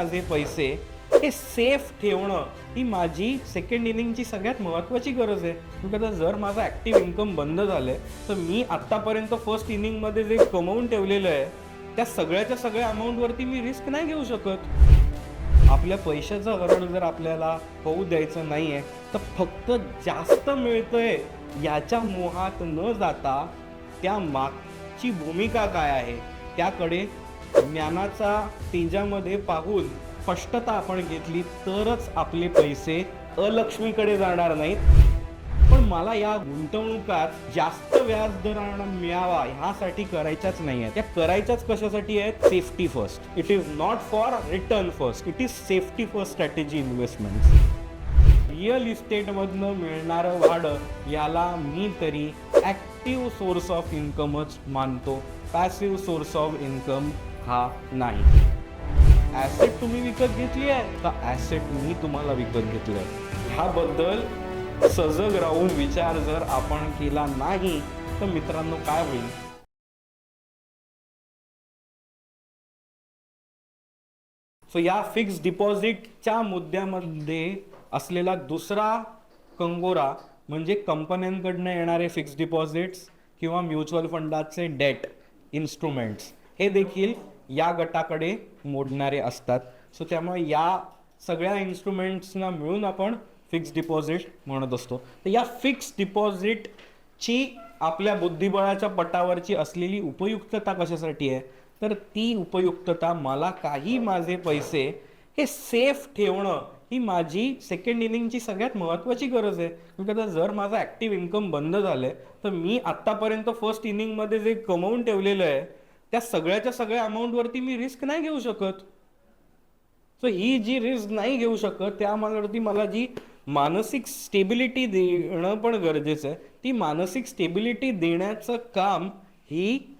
माझे पैसे हे सेफ ठेवणं ही माझी सेकंड इनिंगची सगळ्यात महत्त्वाची गरज आहे. because आता जर माझा ॲक्टिव्ह इन्कम बंद झालंय तर मी आत्तापर्यंत फर्स्ट इनिंगमध्ये जे कमवून ठेवलेलं आहे त्या सगळ्याच्या सगळ्या अमाऊंटवरती मी रिस्क नाही घेऊ शकत. आपल्या पैशाचं हरण जर आपल्याला होऊ द्यायचं नाही आहे तर फक्त जास्त मिळतंय याच्या मोहात न जाता त्या मागची भूमिका काय आहे? त्याकडे ज्ञानाचा तेजामध्ये पाहून स्पष्टता आपण घेतली तरच आपले पैसे अलक्ष्मीकडे जाणार नाहीत. पण मला या गुंतवणुकात जास्त व्याज दरांना मिळावा ह्यासाठी करायच्याच नाही आहेत. त्या करायच्याच कशासाठी आहेत? Safety first it is not for return first it is safety first strategy investment real इस्टेटमधनं मिळणारं भाडं याला मी तरी ॲक्टिव्ह सोर्स ऑफ इन्कमच मानतो. पॅसिव्ह सोर्स ऑफ इन्कम हा नाही. ॲसेट तुम्ही विकत घेतली आहे? तर ॲसेट मी तुम्हाला विकत घेतलंय ह्याबद्दल सजग राहून विचार जर आपण केला नाही तर मित्रांनो काय होईल? सो या फिक्स डिपॉझिटच्या मुद्द्यामध्ये असलेला दुसरा कंगोरा म्हणजे कंपन्यांकडनं येणारे फिक्स डिपॉझिट्स किंवा म्युच्युअल फंडाचे डेट इन्स्ट्रुमेंट्स हे देखील या गटाकडे मोडणारे असतात. सो त्यामुळे या सगळ्या इन्स्ट्रुमेंट्सना मिळून आपण फिक्स डिपॉझिट म्हणत असतो. तर या फिक्स डिपॉझिटची आपल्या बुद्धिबळाच्या पटावरची असलेली उपयुक्तता कशासाठी आहे? तर ती उपयुक्तता मला काही माझे पैसे हे सेफ ठेवणं ही माझी सेकंड इनिंगची सगळ्यात महत्त्वाची गरज आहे. because आता जर माझा ॲक्टिव्ह इन्कम बंद झालं आहे तर मी आत्तापर्यंत फर्स्ट इनिंगमध्ये जे कमवून ठेवलेलं आहे त्या सगळ्याच्या सगळ्या अमाऊंटवरती मी रिस्क नाही घेऊ शकत. सो ही जी रिस्क नाही घेऊ शकत त्या त्यावरती मला जी मानसिक स्टेबिलिटी देणं पण गरजेचं आहे. ती मानसिक स्टेबिलिटी देण्याचं काम ही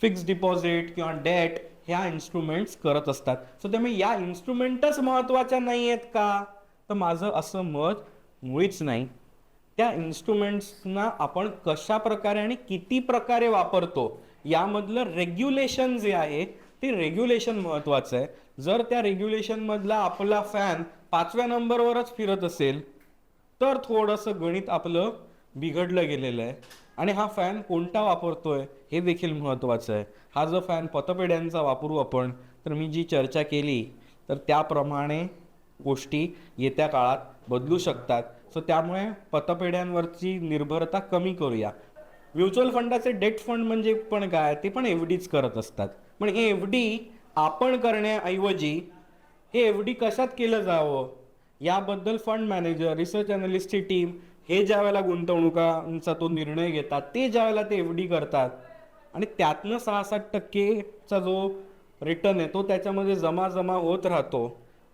फिक्स डिपॉझिट किंवा डेट ह्या इन्स्ट्रुमेंट्स करत असतात. सो त्यामुळे या इन्स्ट्रुमेंटच महत्त्वाच्या नाही आहेत का? तर माझं असं मत मुळीच नाही. त्या इन्स्ट्रुमेंट्सना आपण कशा प्रकारे आणि किती प्रकारे वापरतो यामधलं रेग्युलेशन जे आहे ते रेग्युलेशन महत्त्वाचं आहे. जर त्या रेग्युलेशनमधला आपला फॅन पाचव्या नंबरवरच फिरत असेल तर थोडंसं गणित आपलं बिघडलं गेलेलं आहे. आणि हा फॅन कोणता वापरतोय हे देखील महत्त्वाचं आहे. हा जो फॅन पतपेढ्यांचा वापरू आपण तर मी जी चर्चा केली तर त्याप्रमाणे गोष्टी येत्या काळात बदलू शकतात. सो त्यामुळे पतपेढ्यांवरची निर्भरता कमी करूया. म्युच्युअल फंडाचे डेट फंड म्हणजे पण काय ते पण एफ डीच करत असतात. पण हे एफ डी आपण करण्याऐवजी हे एफ डी कशात केलं जावं? याबद्दल फंड मॅनेजर रिसर्च अनालिस्टची टीम हे ज्या वेळेला गुंतवणुकांचा तो निर्णय घेतात ते ज्या वेळेला ते एफ डी करतात. आणि त्यातनं सहा सात टक्केचा जो रिटर्न आहे तो त्याच्यामध्ये जमा जमा होत राहतो.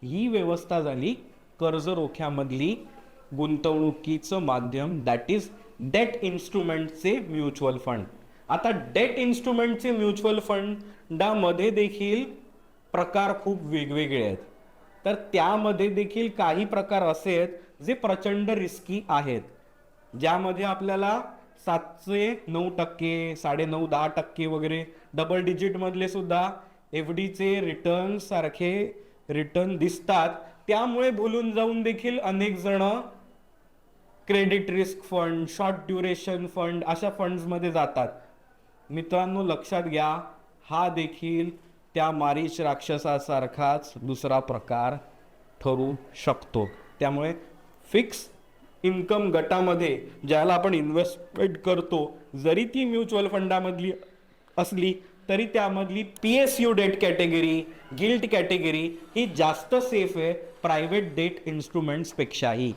ही व्यवस्था झाली कर्ज रोख्यामधली गुंतवणुकीचं माध्यम दॅट इज डेट इन्स्ट्रुमेंटचे म्युच्युअल फंड. आता डेट इन्स्ट्रुमेंटचे म्युच्युअल फंडामध्ये देखील प्रकार खूप वेगवेगळे आहेत. तर त्यामध्ये देखील काही प्रकार असे आहेत जे प्रचंड रिस्की आहेत. ज्यामध्ये आपल्याला सातशे नऊ टक्के साडे नऊ दहा टक्के वगैरे डबल डिजिटमधले सुद्धा एफ डीचे रिटर्न सारखे रिटर्न दिसतात. त्यामुळे भुलून जाऊन देखील अनेक जण credit risk fund short duration fund अशा फंड्समध्ये जातात. मित्रांनो लक्षात घ्या हा देखील त्या मारीच राक्षसासारखाच दुसरा प्रकार ठरू शकतो. त्यामुळे फिक्स इन्कम गटामध्ये ज्याला आपण इन्व्हेस्टमेंट करतो जरी ती म्युच्युअल फंडामधली असली तरी त्यामधली P S U debt category gilt category ही जास्त सेफ आहे प्रायव्हेट डेट इन्स्ट्रुमेंट्सपेक्षाही.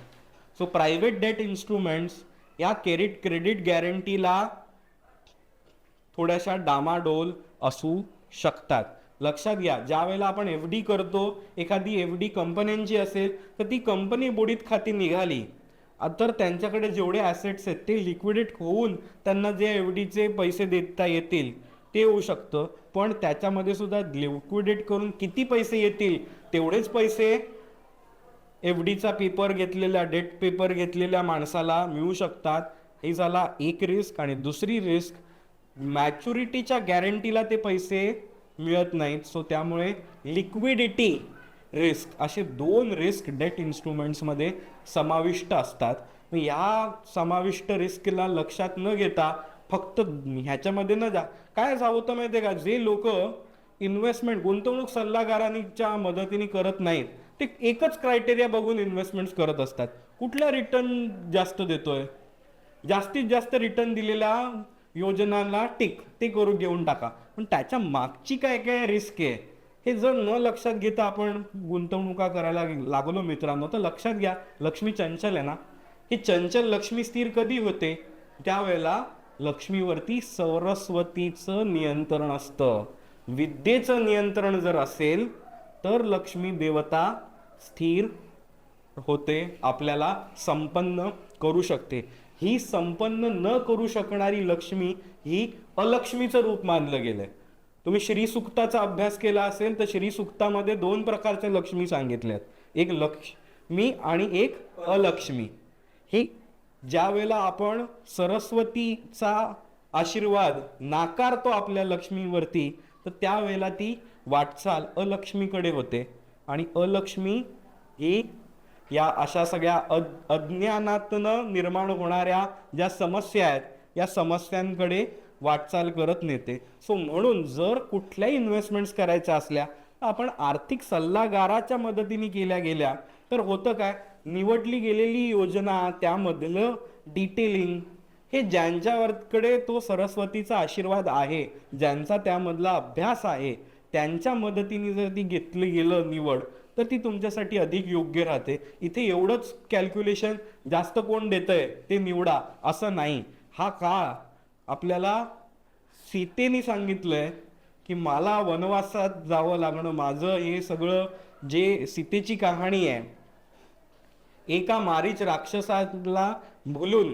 सो प्रायव्हेट डेट इन्स्ट्रुमेंट्स या क्रेडिट क्रेडिट गॅरंटीला थोड्याशा डामाडोल असू शकतात. लक्षात घ्या ज्या वेळेला आपण एफ डी करतो एखादी एफ डी कंपन्यांची असेल तर ती कंपनी बुडीत खाती निघाली. तर त्यांच्याकडे जेवढे ॲसेट्स आहेत ते लिक्विडेट होऊन त्यांना जे एफ डीचे पैसे देता येतील ते होऊ शकतं. पण त्याच्यामध्ये सुद्धा लिक्विडेट करून किती पैसे येतील तेवढेच पैसे एफ डीचा पेपर घेतलेल्या डेट पेपर घेतलेल्या माणसाला मिळू शकतात. हे झाला एक रिस्क आणि दुसरी रिस्क मॅच्युरिटीच्या गॅरंटीला ते पैसे मिळत नाहीत. सो त्यामुळे लिक्विडिटी रिस्क असे दोन रिस्क डेट इन्स्ट्रुमेंट्समध्ये समाविष्ट असतात. या समाविष्ट रिस्कला लक्षात न घेता फक्त ह्याच्यामध्ये न जा. काय होतं माहिती आहे का? जे लोक इन्व्हेस्टमेंट गुंतवणूक सल्लागारांच्या मदतीने करत नाहीत ते एकच क्रायटेरिया बघून इन्व्हेस्टमेंट करत असतात. कुठला रिटर्न जास्त देतोय? जास्तीत जास्त रिटर्न दिलेल्या योजनाला टिक ते करून घेऊन टाका. पण त्याच्या मागची काय काय रिस्क आहे? हे जर न लक्षात घेता आपण गुंतवणुका करायला लागलो मित्रांनो तर लक्षात घ्या लक्ष्मी चंचल आहे ना? ही चंचल लक्ष्मी स्थिर कधी होते? त्यावेळेला लक्ष्मीवरती सरस्वतीचं नियंत्रण असतं. विद्येचं नियंत्रण जर असेल तर लक्ष्मी देवता स्थिर होते आपल्याला संपन्न करू शकते. ही संपन्न न करू शकणारी लक्ष्मी ही अलक्ष्मीचं रूप मानलं गेलंय. तुम्ही श्रीसुक्ताचा अभ्यास केला असेल तर श्रीसुक्तामध्ये दोन प्रकारच्या लक्ष्मी सांगितल्यात एक लक्ष्मी आणि एक अलक्ष्मी. ही ज्या वेळेला आपण सरस्वतीचा आशीर्वाद नाकारतो आपल्या लक्ष्मीवरती तर त्यावेळेला ती वाटचाल अलक्ष्मीकडे होते. आणि अलक्ष्मी ही या अशा सगळ्या अ- अज्ञानातनं निर्माण होणाऱ्या ज्या समस्या आहेत या समस्यांकडे वाटचाल करत नेते. सो म्हणून जर कुठल्याही इन्व्हेस्टमेंट्स करायच्या असल्या तर आपण आर्थिक सल्लागाराच्या मदतीने केल्या गेल्या तर होतं काय? निवडली गेलेली योजना त्यामधलं डिटेलिंग हे ज्यांच्याकडे तो सरस्वतीचा आशीर्वाद आहे ज्यांचा त्यामधला अभ्यास आहे त्यांच्या मदतीने जर ती घेतली गेलं निवड तर ती तुमच्यासाठी अधिक योग्य राहते. इथे एवढंच कॅल्क्युलेशन जास्त कोण देतंय ते निवडा असं नाही. हा काळ आपल्याला सीतेने सांगितलंय की मला वनवासात जावं लागणं माझं हे सगळं जे सीतेची कहाणी आहे एका मारीच राक्षसाला भुलून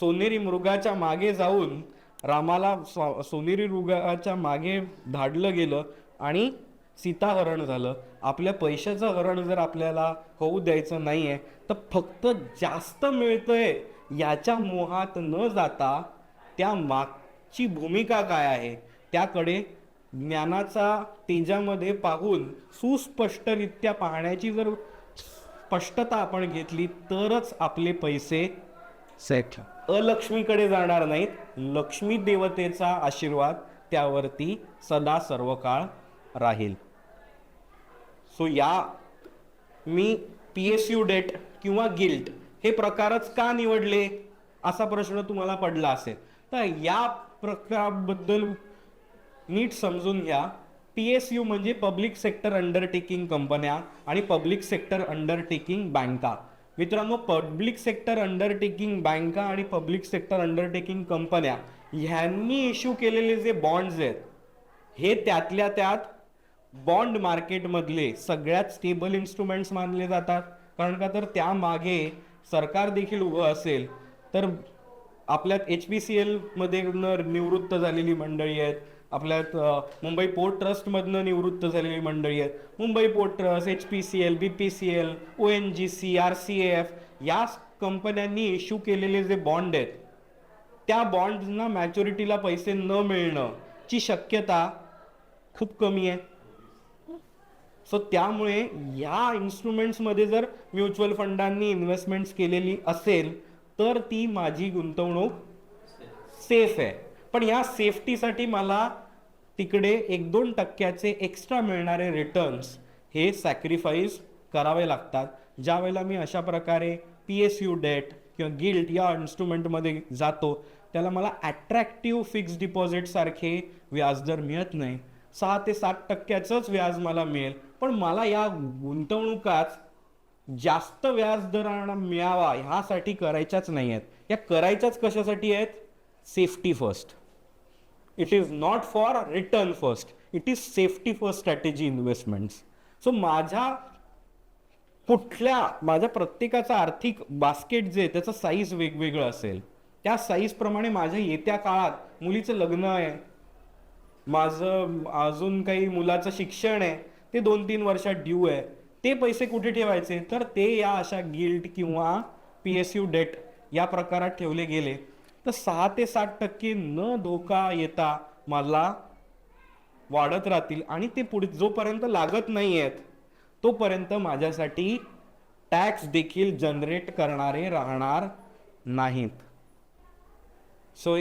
सोनेरी मृगाच्या मागे जाऊन रामाला सोनेरी मृगाच्या मागे धाडलं गेलं. आणि सीताहरण झालं. आपल्या पैशाचं हरण जर आपल्याला होऊ द्यायचं नाहीये तर फक्त जास्त मिळतंय याच्या मोहात न जाता त्या मागची भूमिका काय आहे? त्याकडे ज्ञानाचा तेजामध्ये पाहून सुस्पष्टरित्या पाहण्याची जर स्पष्टता आपण घेतली तरच आपले पैसे सेट. अलक्ष्मीकडे जाणार नाहीत. लक्ष्मी देवतेचा आशीर्वाद त्यावरती सदा सर्व काळ राहील. सो या मी पी एस यू डेट किंवा गिल्ट हे प्रकारच का निवडले? असा प्रश्न तुम्हाला पडला असेल. तर या प्रकाराबद्दल नीट समजून घ्या. पी एस यू म्हणजे पब्लिक सेक्टर अंडरटेकिंग कंपन्या आणि पब्लिक सेक्टर अंडरटेकिंग बँका मित्रांनो पब्लिक सेक्टर अंडरटेकिंग बँका आणि पब्लिक सेक्टर अंडरटेकिंग कंपन्या ह्यांनी इश्यू केलेले जे बॉन्ड्स आहेत हे त्यातल्या त्यात बॉन्ड मार्केटमधले सगळ्यात स्टेबल इन्स्ट्रुमेंट्स मानले जातात. कारण का तर त्यामागे सरकार देखील उभं असेल तर आपल्यात एच पी सी एलमध्ये निवृत्त झालेली मंडळी आहेत. आपल्यात मुंबई पोर्ट ट्रस्टमधनं निवृत्त झालेली मंडळी आहेत. Mumbai port trust H P C L B P C L O N G C R C F या कंपन्यांनी इश्यू केलेले जे बॉन्ड आहेत त्या बॉन्डना मॅच्युरिटीला पैसे न मिळणं ची शक्यता खूप कमी आहे. सो त्यामुळे या इन्स्ट्रुमेंट्समध्ये जर म्युच्युअल फंडांनी इन्व्हेस्टमेंट्स केलेली असेल तर ती माझी गुंतवणूक सेफ आहे. पण या सेफ्टीसाठी मला तिकडे एक दोन टक्क्याचे एक्स्ट्रा मिळणारे रिटर्न्स हे सॅक्रिफाईस करावे लागतात. ज्या वेळेला मी अशा प्रकारे पी एस यू डेट किंवा गिल्ट या इन्स्ट्रुमेंटमध्ये जातो त्याला मला ॲट्रॅक्टिव्ह फिक्स डिपॉझिट सारखे व्याजदर मिळत नाही. सहा ते सात टक्क्याचंच व्याज मला मिळेल. पण मला या गुंतवणुकाच जास्त व्याजदरांना मिळावा ह्यासाठी करायच्याच नाही आहेत या करायच्याच कशासाठी आहेत? Safety first it is not for return first it is safety first strategy investments so माझ्या कुठल्या माझ्या प्रत्येकाचा आर्थिक बास्केट जे त्याचं साईज वेगवेगळं असेल. त्या साईजप्रमाणे माझ्या येत्या काळात मुलीचं लग्न आहे माझं अजून काही मुलाचं शिक्षण आहे ते दोन तीन वर्षात ड्यू आहे. ते पैसे कुठे ठेवायचे? तर ते या अशा गिल्ट किंवा पी एस यू डेट या प्रकारात ठेवले गेले. तर सहा ते सात टक्के न धोका येता मला वाढत राहतील आणि ते पुढे जोपर्यंत लागत नाही आहेत तोपर्यंत माझ्यासाठी टॅक्स देखील जनरेट करणारे राहणार नाहीत. सो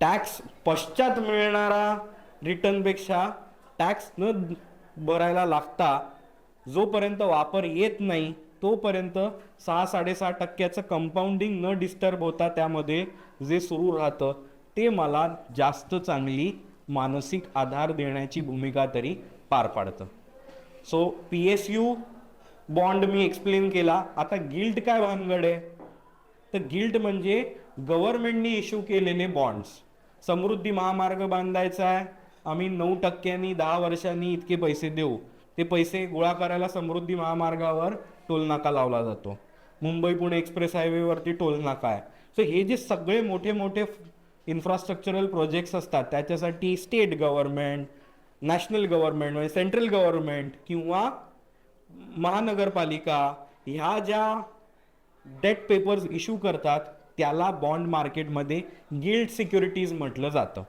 टॅक्स पश्चात मिळणारा रिटर्नपेक्षा टॅक्स न भरायला लागता जोपर्यंत वापर येत नाही तोपर्यंत सहा साडेसहा टक्क्याचं कंपाऊंडिंग न डिस्टर्ब होता त्यामध्ये जे सुरू राहतं ते मला जास्त चांगली मानसिक आधार देण्याची भूमिका तरी पार पाडतं. So P S U bond मी एक्सप्लेन केला. आता गिल्ट काय भानगड आहे? तर गिल्ट म्हणजे गव्हर्नमेंटनी इश्यू केलेले बॉन्ड्स समृद्धी महामार्ग बांधायचा आहे. आम्ही नऊ टक्क्यांनी दहा वर्षांनी इतके पैसे देऊ. ते पैसे गोळा करायला समृद्धी महामार्गावर टोलनाका लावला जातो. मुंबई पुणे एक्सप्रेस हायवेवरती टोलनाका आहे. सो हे जे सगळे मोठे मोठे इन्फ्रास्ट्रक्चरल प्रोजेक्ट्स असतात त्याच्यासाठी स्टेट गव्हर्नमेंट नॅशनल गव्हर्नमेंट म्हणजे सेंट्रल गव्हर्नमेंट किंवा महानगरपालिका ह्या ज्या डेट पेपर्स इश्यू करतात त्याला बॉन्ड मार्केटमध्ये गिल्ड सिक्युरिटीज म्हटलं जातं.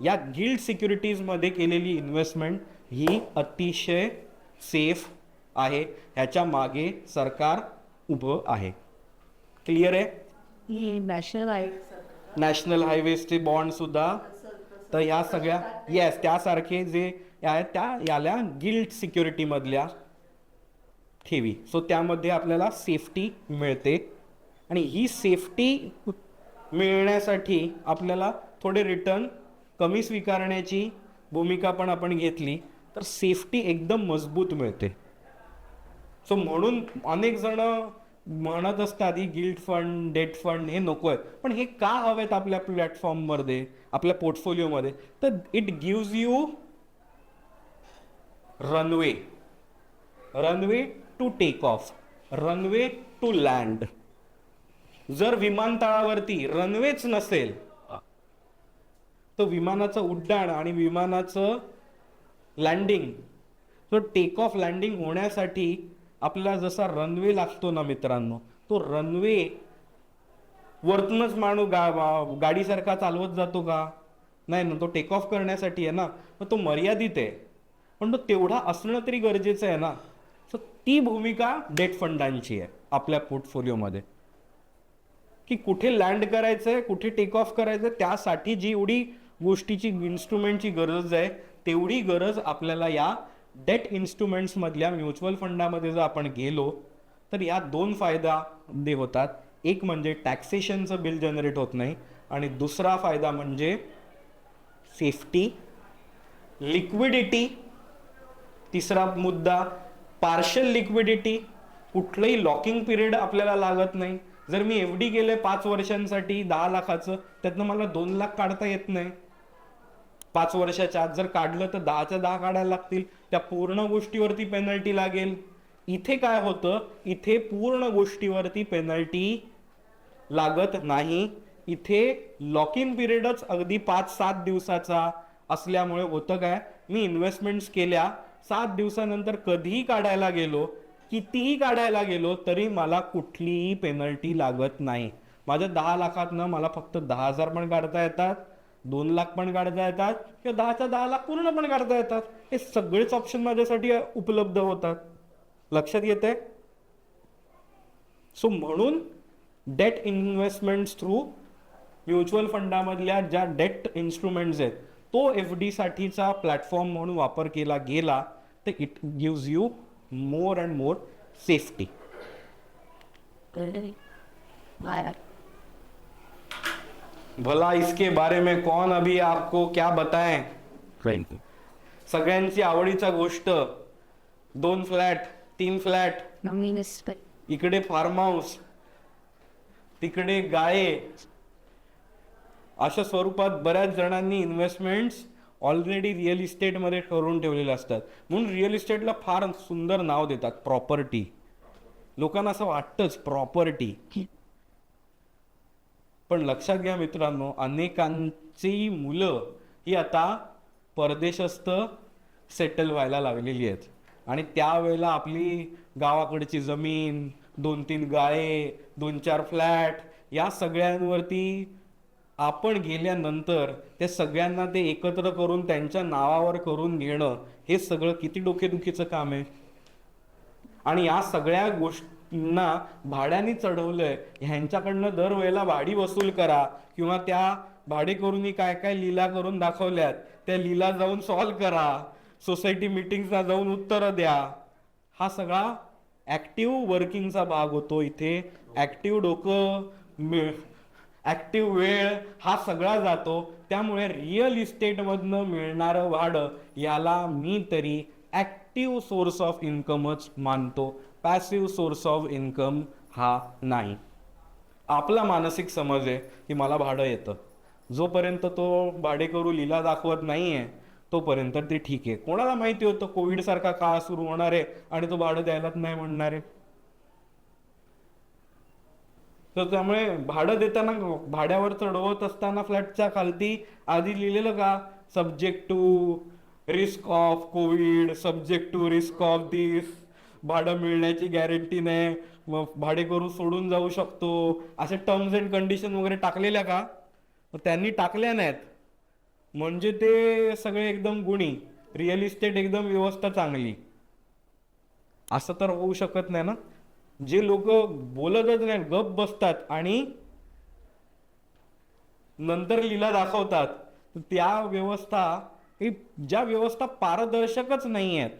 या गिल्ड सिक्युरिटीजमध्ये केलेली इन्व्हेस्टमेंट ही अतिशय सेफ आहे. ह्याच्या मागे सरकार उभं आहे. क्लिअर आहे? नॅशनल आहे नॅशनल हायवेजचे बॉन्ड सुद्धा तर ह्या सगळ्या येस त्यासारखे जे आहे त्या याला गिल्ड सिक्युरिटीमधल्या ठेवी. सो त्यामध्ये आपल्याला सेफ्टी मिळते. आणि ही सेफ्टी मिळण्यासाठी आपल्याला थोडे रिटर्न कमी स्वीकारण्याची भूमिका पण आपण घेतली. तर सेफ्टी एकदम मजबूत मिळते. सो म्हणून अनेक जण म्हणत असतात ही गिल्ड फंड डेट फंड हे नको आहे पण हे का हवेत आपल्या प्लॅटफॉर्ममध्ये आपल्या पोर्टफोलिओमध्ये तर it gives you runway runway to take off runway to land जर विमानतळावरती रनवेच नसेल तर विमानाचं उड्डाण आणि विमानाचं लँडिंग तो टेक ऑफ लँडिंग होण्यासाठी आपल्याला जसा रनवे लागतो ना मित्रांनो तो रनवे वरतूनच माणूस गा गाडीसारखा चालवत जातो का? नाही ना तो टेक ऑफ करण्यासाठी आहे ना मग तो मर्यादित आहे. पण तो तेवढा असणं तरी गरजेचं आहे ना. सो ती भूमिका डेट फंडांची आहे आपल्या पोर्टफोलिओमध्ये की कुठे लँड करायचंय कुठे टेक ऑफ करायचंय त्यासाठी जी एवढी गोष्टीची इन्स्ट्रुमेंटची गरज आहे तेवढी गरज आपल्याला या डेट इन्स्ट्रुमेंट्समधल्या म्युच्युअल फंडामध्ये जर आपण गेलो तर या दोन फायदा दे होतात. एक म्हणजे टॅक्सेशनचं बिल जनरेट होत नाही आणि दुसरा फायदा म्हणजे सेफ्टी लिक्विडिटी तिसरा मुद्दा पार्शल लिक्विडिटी कुठलंही लॉकिंग पिरियड आपल्याला लागत नाही. जर मी एफ डी केलंय पाच वर्षांसाठी दहा लाखाचं त्यातनं मला दोन लाख काढता येत नाही. पाच वर्षाच्या आत जर काढलं तर दहाच्या दहा काढायला लागतील. त्या पूर्ण गोष्टीवरती पेनल्टी लागेल. इथे काय होतं? इथे पूर्ण गोष्टीवरती पेनल्टी लागत नाही. इथे लॉक इन पिरियडच अगदी पाच सात दिवसाचा असल्यामुळे होतं काय? मी इन्व्हेस्टमेंट्स केल्या. सात दिवसानंतर कधीही काढायला गेलो कितीही काढायला गेलो तरी मला कुठलीही पेनल्टी लागत नाही. माझ्या दहा लाखातनं मला फक्त दहा हजार पण काढता येतात दोन लाख पण काढता येतात किंवा दहाच्या दहा लाख पूर्ण पण काढता येतात. हे सगळेच ऑप्शन माझ्यासाठी उपलब्ध होतात. लक्षात येते सो म्हणून डेट इन्व्हेस्टमेंट थ्रू म्युच्युअल फंडामधल्या ज्या डेट इन्स्ट्रुमेंट्स आहेत तो एफ डीसाठीचा प्लॅटफॉर्म म्हणून वापर केला गेला तर it gives you more and more safety भला इसके बारे में कौन अभी आपको क्या बताएं? सगळ्यांची आवडीचा गोष्ट दोन फ्लॅट तीन फ्लॅट इकडे फार्म हाऊस तिकडे गाये. अशा स्वरूपात बऱ्याच जणांनी इन्व्हेस्टमेंट्स ऑलरेडी रिअल इस्टेटमध्ये करून ठेवलेले असतात. म्हणून रिअल इस्टेटला फार सुंदर नाव देतात प्रॉपर्टी लोकांना असं वाटतंच प्रॉपर्टी पण लक्षात घ्या मित्रांनो अनेकांची मुलं ही आता परदेशस्थ सेटल व्हायला लागलेली आहेत. आणि त्यावेळेला आपली गावाकडची जमीन दोन तीन गाळे दोन चार फ्लॅट या सगळ्यांवरती आपण गेल्यानंतर त्या सगळ्यांना ते एकत्र करून त्यांच्या नावावर करून घेणं हे सगळं किती डोकेदुखीचं काम आहे? आणि या सगळ्या गोष्टींना भाड्याने चढवलंय ह्यांच्याकडनं दरवेळेला भाडी वसूल करा किंवा त्या भाडेकरूंनी काय काय लीला करून दाखवल्यात त्या लीला जाऊन सॉल्व करा. सोसायटी मिटिंगला जाऊन उत्तरं द्या. हा सगळा ॲक्टिव्ह वर्किंगचा भाग होतो इथे. ॲक्टिव्ह डोकं ॲक्टिव्ह वेळ हा सगळा जातो. त्यामुळे रिअल इस्टेटमधनं मिळणारं भाडं याला मी तरी ॲक्टिव्ह सोर्स ऑफ इन्कमच मानतो. पॅसिव्ह सोर्स ऑफ इन्कम हा नाही. आपला मानसिक समज आहे की मला भाडं येतं. जोपर्यंत तो भाडेकरू लीला दाखवत नाही आहे तोपर्यंत ते ठीक आहे. कोणाला माहिती होतं? कोविडसारखा काळ सुरू होणार आहे आणि तो भाडं द्यायलाच नाही म्हणणार आहे. तर त्यामुळे भाडं देताना भाड्यावर चढवत असताना फ्लॅटच्या खालती आधी लिहिलेलं का? Subject to risk of COVID subject to risk of this भाडं मिळण्याची गॅरंटी नाही मग भाडेकरू सोडून जाऊ शकतो. असे टर्म्स अँड कंडिशन वगैरे टाकलेल्या का? त्यांनी टाकल्या नाहीत. म्हणजे ते सगळे एकदम गुणी. रिअल इस्टेट एकदम व्यवस्था चांगली. असं तर होऊ शकत नाही ना? जे लोक बोलतच नाही गप बसतात आणि नंतर लीला दाखवतात त्या व्यवस्था ही ज्या व्यवस्था पारदर्शकच नाही आहेत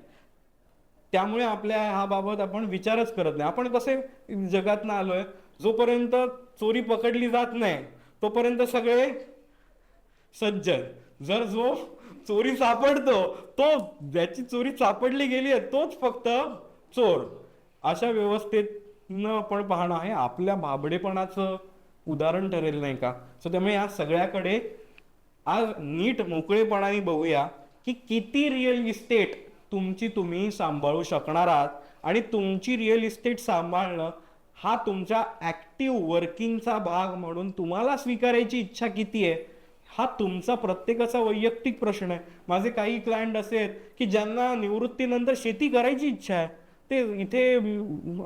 त्यामुळे आपल्या ह्या बाबत आपण विचारच करत नाही. आपण कसे जगातनं आलोय? जोपर्यंत चोरी पकडली जात नाही तोपर्यंत सगळे सज्ज जर जो चोरी सापडतो तो ज्याची चोरी सापडली गेली आहे तोच फक्त चोर. अशा व्यवस्थेतनं आपण पाहणं हे आपल्या भाबडेपणाचं उदाहरण ठरेल नाही का? सो त्यामुळे या सगळ्याकडे आज नीट मोकळेपणाने बघूया की किती रिअल इस्टेट तुमची तुम्ही सांभाळू शकणार आहात आणि तुमची रिअल इस्टेट सांभाळणं हा तुमच्या ॲक्टिव्ह वर्किंगचा भाग म्हणून तुम्हाला स्वीकारायची इच्छा किती आहे? हा तुमचा प्रत्येकाचा वैयक्तिक प्रश्न आहे. माझे काही क्लायंट असे आहेत की ज्यांना निवृत्तीनंतर शेती करायची इच्छा आहे. ते इथे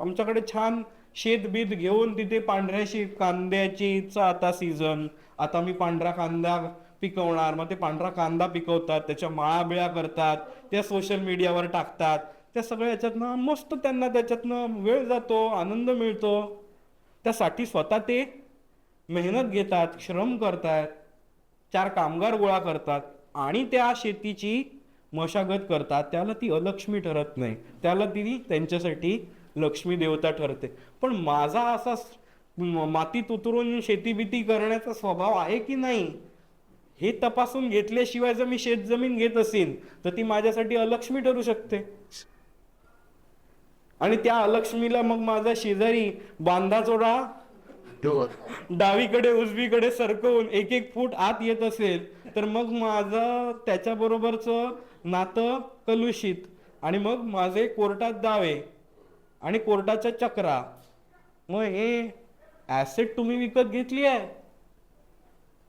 आमच्याकडे छान शेत बीत घेऊन तिथे पांढऱ्याशी कांद्याचीचा आता सीझन आता मी पांढरा कांदा पिकवणार. मग ते पांढरा कांदा पिकवतात त्याच्या माळा बिळा करतात त्या सोशल मीडियावर टाकतात. त्या सगळ्या याच्यातनं मस्त त्यांना त्याच्यातनं वेळ जातो आनंद मिळतो. त्यासाठी स्वतः ते मेहनत घेतात श्रम करतात चार कामगार गोळा करतात आणि त्या शेतीची मशागत करतात त्याला ती अलक्ष्मी ठरत नाही. त्याला ती त्यांच्यासाठी लक्ष्मी देवता ठरते. पण माझा असा मातीत उतरून शेती बिती करण्याचा स्वभाव आहे की नाही हे तपासून घेतल्याशिवाय जर मी शेतजमीन घेत असेल तर ती माझ्यासाठी अलक्ष्मी ठरू शकते. आणि त्या अलक्ष्मीला मग माझा शेजारी बांधाचोडा डावीकडे उजवीकडे सरकवून एक एक फूट आत येत असेल तर मग माझं त्याच्या बरोबरच नातं कलुषित. आणि मग माझे कोर्टात दावे आणि कोर्टाच्या चक्रा. मग हे ऍसेट तुम्ही विकत घेतली आहे?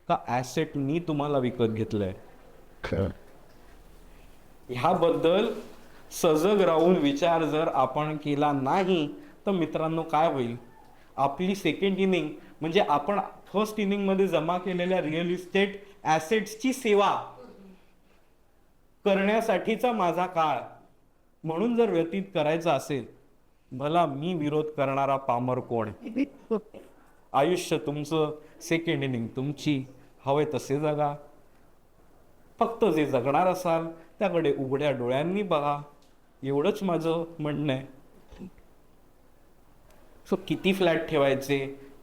का ऍसेट मी तुम्हाला विकत घेतलंय? ह्याबद्दल सजग राहून विचार जर आपण केला नाही तर मित्रांनो काय होईल? आपली सेकंड इनिंग म्हणजे आपण फर्स्ट इनिंगमध्ये जमा केलेल्या रिअल इस्टेट ऍसेट्सची सेवा करण्यासाठीचा माझा काळ. म्हणून जर व्यतीत करायचा असेल भला मी विरोध करणारा पामर कोण? आयुष्य तुमचं सेकंड इनिंग तुमची हवे तसे जगा. फक्त जे जगणार असाल त्याकडे उघड्या डोळ्यांनी बघा. एवढंच माझं म्हणणं आहे. सो किती फ्लॅट ठेवायचे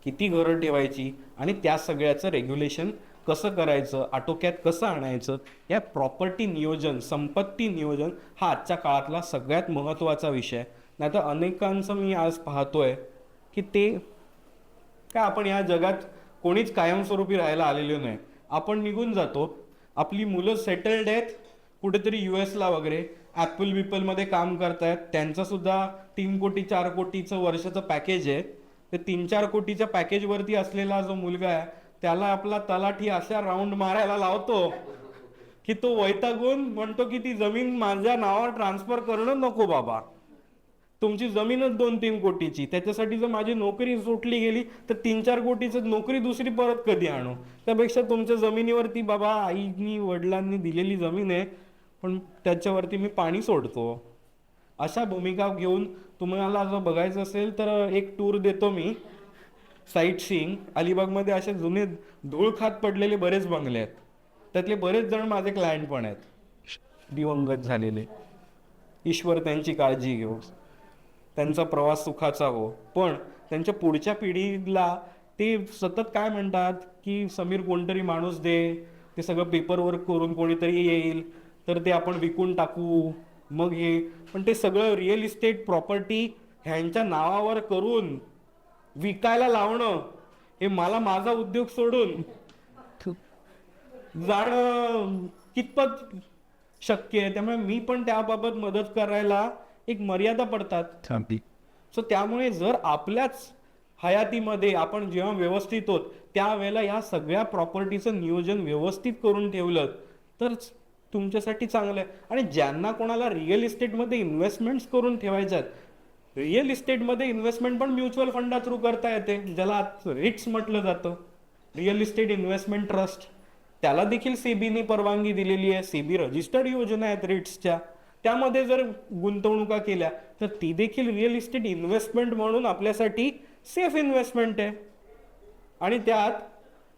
किती घरं ठेवायची आणि त्या सगळ्याचं रेग्युलेशन कसं करायचं आटोक्यात कसं आणायचं या प्रॉपर्टी नियोजन संपत्ती नियोजन हा आजच्या काळातला सगळ्यात महत्त्वाचा विषय नाहीतर अनेकांचं मी आज पाहतोय की ते काय आपण या जगात कोणीच कायमस्वरूपी राहायला आलेलो नाही. आपण निघून जातो. आपली मुलं सेटल्ड आहेत कुठेतरी यू एसला वगैरे ॲपल बिपलमध्ये काम करतायत. त्यांचंसुद्धा तीन कोटी चार कोटीचं वर्षाचं पॅकेज आहे. ते तीन चार कोटीच्या पॅकेजवरती असलेला जो मुलगा आहे त्याला आपला तलाठी अशा राऊंड मारायला लावतो की तो वैतागून म्हणतो की ती जमीन माझ्या नावावर ट्रान्सफर करणं नको बाबा. तुमची जमीनच दोन तीन कोटीची. त्याच्यासाठी जर माझी नोकरी सुटली गेली तर तीन चार कोटीचं नोकरी दुसरी परत कधी आणू? त्यापेक्षा तुमच्या जमिनीवरती बाबा आईनी वडिलांनी दिलेली जमीन आहे पण त्याच्यावरती मी पाणी सोडतो. अशा भूमिका घेऊन तुम्हाला जर बघायचं असेल तर एक टूर देतो मी. साईट सीइंग अलिबागमध्ये असे जुने धूळ खात पडलेले बरेच बंगले आहेत. त्यातले बरेच जण माझे क्लायंट पण आहेत. दिवंगत झालेले. ईश्वर त्यांची काळजी घेऊ त्यांचा प्रवास सुखाचा हो. पण त्यांच्या पुढच्या पिढीला ते सतत काय म्हणतात की समीर कोणतरी माणूस दे ते सगळं पेपरवर्क करून कोणीतरी येईल तर ते आपण विकून टाकू मग हे. पण ते सगळं रिअल इस्टेट प्रॉपर्टी ह्यांच्या नावावर करून विकायला लावणं हे मला माझा उद्योग सोडून जाणं कितपत शक्य आहे? त्यामुळे मी पण त्याबाबत मदत करायला एक मर्यादा पडतात. सो त्यामुळे जर आपल्याच हयातीमध्ये आपण जेव्हा व्यवस्थित होत त्यावेळेला या सगळ्या प्रॉपर्टीचं नियोजन व्यवस्थित करून ठेवलं तरच तुमच्यासाठी चांगलं आहे. आणि ज्यांना कोणाला रिअल इस्टेटमध्ये इन्व्हेस्टमेंट्स करून ठेवायच्यात रिअल इस्टेटमध्ये इन्व्हेस्टमेंट पण म्युच्युअल फंडा थ्रू करता येते. ज्याला रिट्स म्हटलं जातं. रिअल इस्टेट इन्व्हेस्टमेंट ट्रस्ट त्याला देखील सेबीने परवानगी दिलेली आहे. सेबी रजिस्टर्ड योजना आहेत रिट्सच्या त्यामध्ये जर गुंतवणुका केल्या तर ती देखील रिअल इस्टेट इन्व्हेस्टमेंट म्हणून आपल्यासाठी सेफ इन्व्हेस्टमेंट आहे. आणि त्यात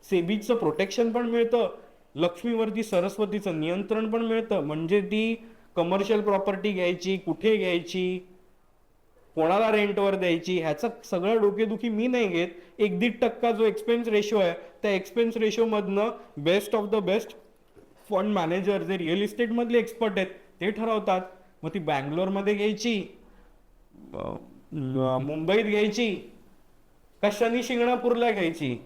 सेबीचं प्रोटेक्शन पण मिळतं. लक्ष्मीवरती सरस्वतीचं नियंत्रण पण मिळतं. म्हणजे ती कमर्शियल प्रॉपर्टी घ्यायची कुठे घ्यायची कोणाला रेंटवर द्यायची? ह्याचं सगळं डोकेदुखी मी नाही घेत. एक दीड टक्का जो एक्सपेन्स रेशो आहे त्या expense रेशोमधनं best of the best fund manager जे रिअल इस्टेटमधले एक्सपर्ट आहेत ते ठरवतात. मग ती बँगलोरमध्ये घ्यायची मुंबईत घ्यायची का शनी शिंगणापूरला घ्यायची?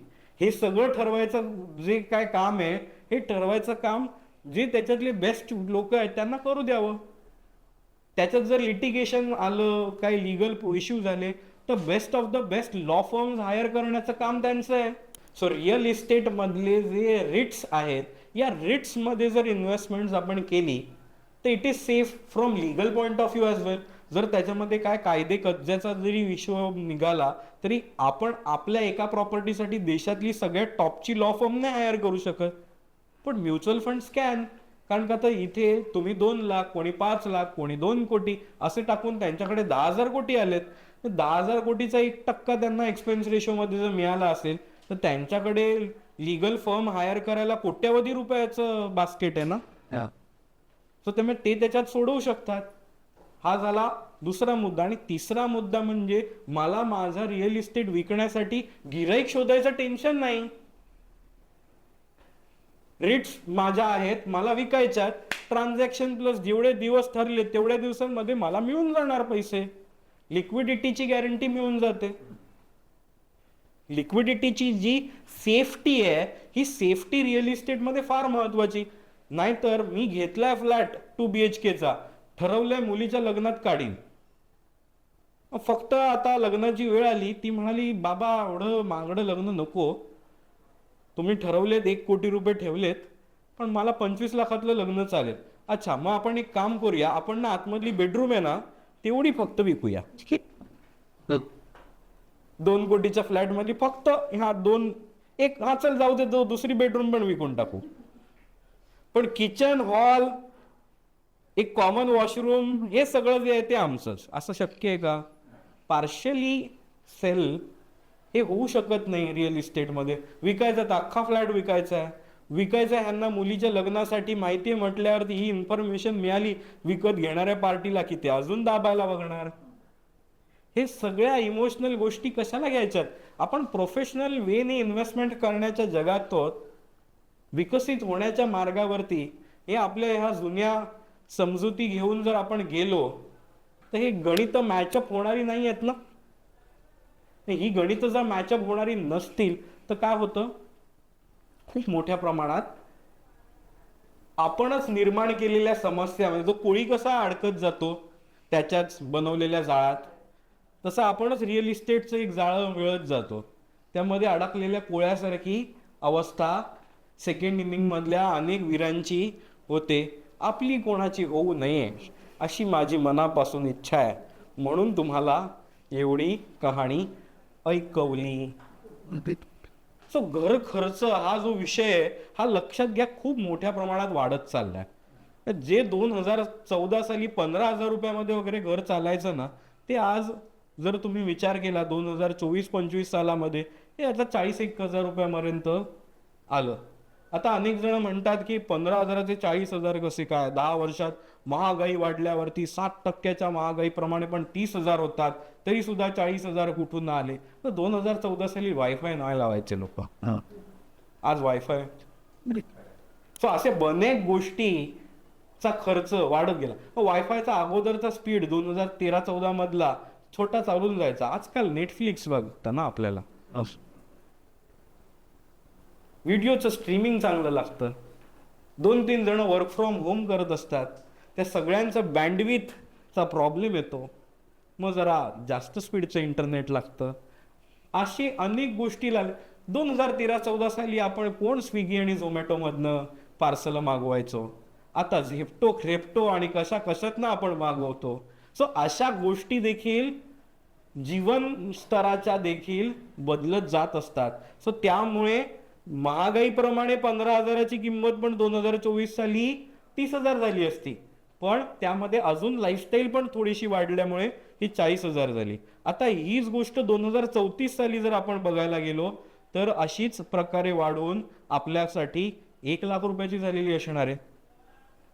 हे सगळं ठरवायचं जे काय काम आहे हे ठरवायचं काम जे त्याच्यातले बेस्ट लोक आहेत त्यांना करू द्यावं. त्याच्यात जर लिटिगेशन आलं काही लिगल इश्यू झाले तर best of the best law firms hire करण्याचं काम त्यांचं आहे. सो रिअल इस्टेटमधले जे रिट्स आहेत या रिट्समध्ये जर इन्व्हेस्टमेंट्स आपण केली तर it is safe from legal point of view as well जर त्याच्यामध्ये काय कायदे कब्जाचा जरी विश्व निघाला तरी आपण आपल्या एका प्रॉपर्टीसाठी देशातली सगळ्यात टॉपची लॉ फर्म नाही हायर करू शकत. पण म्युच्युअल फंड स्कॅन कारण का तर इथे तुम्ही दोन लाख कोणी पाच लाख कोणी दोन कोटी असे टाकून त्यांच्याकडे दहा हजार कोटी आलेत. दहा हजार कोटीचा एक टक्का त्यांना एक्सपेन्स रेशोमध्ये जर मिळाला असेल तर त्यांच्याकडे लिगल फर्म हायर करायला कोट्यवधी रुपयाचं बास्केट आहे ना? सो त्यामुळे ते त्याच्यात सोडवू शकतात. हा झाला दुसरा मुद्दा आणि तिसरा मुद्दा म्हणजे मला माझा रिअल इस्टेट विकण्यासाठी गिराईक शोधायचं टेन्शन नाही. रिट्स माझ्या आहेत मला विकायच्या ट्रान्झॅक्शन प्लस जेवढे दिवस ठरले तेवढ्या दिवसांमध्ये मला मिळून जाणार पैसे. लिक्विडिटीची गॅरंटी मिळून जाते. लिक्विडिटीची जी सेफ्टी आहे ही सेफ्टी रिअल इस्टेटमध्ये फार महत्वाची. नाहीतर मी घेतलाय फ्लॅट टू बी एच केचा ठरवलंय मुलीच्या लग्नात काढीन. फक्त आता लग्नाची वेळ आली ती म्हणाली बाबा एवढं मागडं लग्न नको. तुम्ही ठरवलेत एक कोटी रुपये ठेवलेत पण मला पंचवीस लाखातलं लग्न चालेल. अच्छा मग आपण एक काम करूया. आपण ना आतमधली बेडरूम आहे ना तेवढी फक्त विकूया. दोन कोटीच्या फ्लॅटमध्ये फक्त ह्या दोन एक हा चल जाऊ दे दो दुसरी बेडरूम पण विकून टाकू. पण किचन हॉल एक कॉमन वॉशरूम हे सगळं जे आहे ते आमचंच. असं शक्य आहे का? पार्शली सेल हे होऊ शकत नाही रिअल इस्टेटमध्ये विकायचा तर अख्खा फ्लॅट विकायचा आहे. विकायचा ह्यांना मुलीच्या लग्नासाठी माहिती आहे म्हटल्यावरती ही इन्फॉर्मेशन मिळाली विकत घेणाऱ्या पार्टीला की ते अजून दाबायला बघणार? हे सगळ्या इमोशनल गोष्टी कशाला घ्यायच्यात? आपण प्रोफेशनल वेने इन्व्हेस्टमेंट करण्याच्या जगात आहोत विकसित होण्याच्या मार्गावरती हे आपल्या ह्या जुन्या समजुती घेऊन जर आपण गेलो तर हे गणित मॅचअप होणारी नाही आहेत ना? ही गणित जर मॅचअप होणारी नसतील तर काय होतं? खूप मोठ्या प्रमाणात आपणच निर्माण केलेल्या समस्या म्हणजे जो कोळी कसा अडकत जातो त्याच्याच बनवलेल्या जाळात तसं आपणच रिअल इस्टेटचं एक जाळं मिळत जातो. त्यामध्ये अडकलेल्या कोळ्यासारखी अवस्था सेकंड इनिंगमधल्या अनेक वीरांची होते. आपली कोणाची होऊ नये अशी माझी मनापासून इच्छा आहे. म्हणून तुम्हाला एवढी कहाणी ऐकवली. सो घर खर्च हा जो विषय आहे हा लक्षात घ्या खूप मोठ्या प्रमाणात वाढत चाललाय. जे दोन हजार चौदा साली पंधरा हजार रुपयामध्ये वगैरे घर चालायचं ना ते आज जर तुम्ही विचार केला दोन हजार चोवीस पंचवीस सालामध्ये हे आता चाळीस एक हजार रुपयापर्यंत आलं. आता अनेक जण म्हणतात की पंधरा हजाराचे चाळीस हजार कसे काय? दहा वर्षात महागाई वाढल्यावरती सात टक्क्याच्या महागाईप्रमाणे पण तीस हजार होतात. तरी सुद्धा चाळीस हजार कुठून आले? तर दोन हजार चौदा साली वायफाय नाही लावायचे लोक. आज वायफाय सो असे बनेक गोष्टीचा खर्च वाढत गेला. वायफायचा अगोदरचा स्पीड दोन हजार तेरा चौदा मधला छोटा चालून जायचा. आजकाल नेटफ्लिक्स बघता ना आपल्याला. व्हिडिओचं स्ट्रीमिंग चांगलं लागतं. दोन तीन जणं वर्क फ्रॉम होम करत असतात. त्या सगळ्यांचं बँडविथचा प्रॉब्लेम येतो. मग जरा जास्त स्पीडचं इंटरनेट लागतं. अशी अनेक गोष्टी लाग दोन हजार तेरा चौदा साली आपण कोण स्विगी आणि झोमॅटोमधनं पार्सल मागवायचो? आता झेप्टो ख्रेप्टो आणि कशा कशातनं आपण मागवतो? सो अशा गोष्टी देखील जीवन स्तराच्या देखील बदलत जात असतात. सो त्यामुळे महागाईप्रमाणे पंधरा हजाराची किंमत पण दोन हजार चोवीस साली तीस हजार झाली असती. पण त्यामध्ये अजून लाईफस्टाईल पण थोडीशी वाढल्यामुळे ही चाळीस हजार झाली. आता हीच गोष्ट दोन हजार चौतीस साली जर आपण बघायला गेलो तर अशीच प्रकारे वाढवून आपल्यासाठी एक लाख रुपयाची झालेली असणार आहे.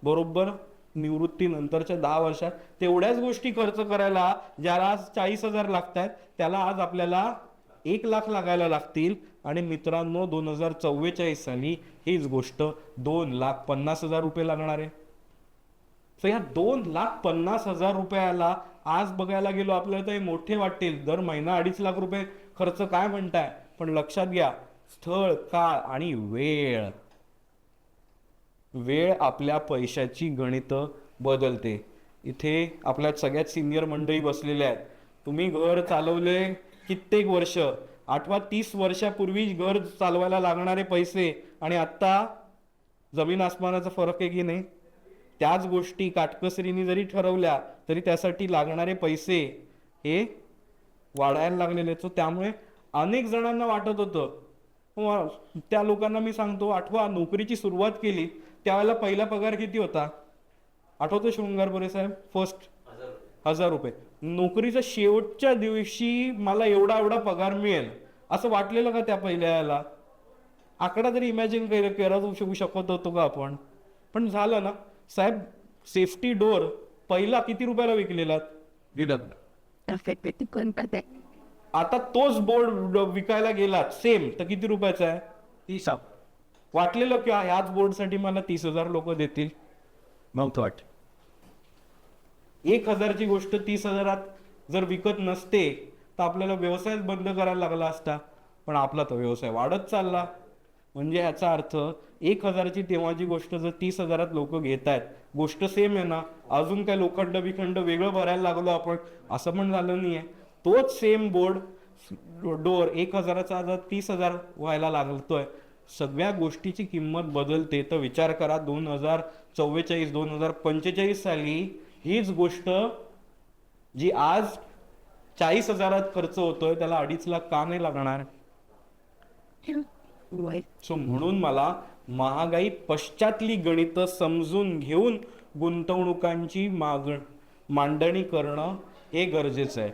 बरोबर? निवृत्तीनंतरच्या दहा वर्षात तेवढ्याच गोष्टी खर्च करायला ज्याला आज चाळीस हजार लागत आहेत त्याला आज आपल्याला एक लाख लागायला लागतील. आणि मित्रांनो दोन हजार चव्वेचाळीस साली हीच गोष्ट दोन लाख पन्नास हजार रुपये लागणार आहे. तर ह्या दोन लाख पन्नास हजार रुपयाला आज बघायला गेलो आपल्याला तर हे मोठे वाटतील. दर महिना अडीच लाख रुपये खर्च काय म्हणताय? पण लक्षात घ्या स्थळ काळ आणि वेळ. वेळ आपल्या पैशाची गणित बदलते. इथे आपल्या सगळ्यात सिनियर मंडळी बसलेल्या आहेत. तुम्ही घर चालवले कित्येक वर्ष आठवा तीस वर्षापूर्वी घर चालवायला लागणारे पैसे आणि आत्ता जमीन आसमानाचा फरक आहे की नाही? त्याच गोष्टी काटकसरीने जरी ठरवल्या तरी त्यासाठी लागणारे पैसे हे वाढायला लागलेले सो त्यामुळे अनेक जणांना वाटत होतं. हो, त्या लोकांना मी सांगतो आठवा नोकरीची सुरुवात केली त्यावेळेला पहिला पगार किती होता? आठवतो शृंगारपुरे साहेब? फर्स्ट हजार रुपये. नोकरीच्या शेवटच्या दिवशी मला एवढा एवढा पगार मिळेल. असं वाटलेलं का त्या पहिल्या याला आकडा तरी इमॅजिन करत शकू शकत होतो का आपण? पण झालं ना. साहेब सेफ्टी डोर पहिला किती रुपयाला विकलेला आता तोच बोर्ड विकायला गेला सेम तर किती रुपयाचा आहे? तीस वाटलेलं की ह्याच बोर्डसाठी मला तीस हजार लोक देतील? माउथ वाट एक हजारची गोष्ट तीस हजारात जर विकत नसते तर आपल्याला व्यवसायच बंद करायला लागला असता. पण आपला तो व्यवसाय वाढत चालला. म्हणजे याचा अर्थ एक हजाराची तेव्हाची गोष्ट जर तीस हजारात लोक घेत आहेत गोष्ट सेम आहे ना. अजून काय लोखंड बिखंड वेगळं भरायला लागलो आपण असं पण झालं नाही आहे तोच सेम बोर्ड डोर एक हजाराचा आता तीस हजार व्हायला लागतोय सगळ्या गोष्टीची किंमत बदलते. तर विचार करा दोन हजार चव्वेचाळीस दोन हजार पंचेचाळीस साली हीच गोष्ट जी आज चाळीस हजारात खर्च होतोय त्याला अडीच लाख का नाही लागणार? सो म्हणून मला महागाई पश्चातली गणित समजून घेऊन गुंतवणुकांची माग मांडणी करणं हे गरजेचं आहे.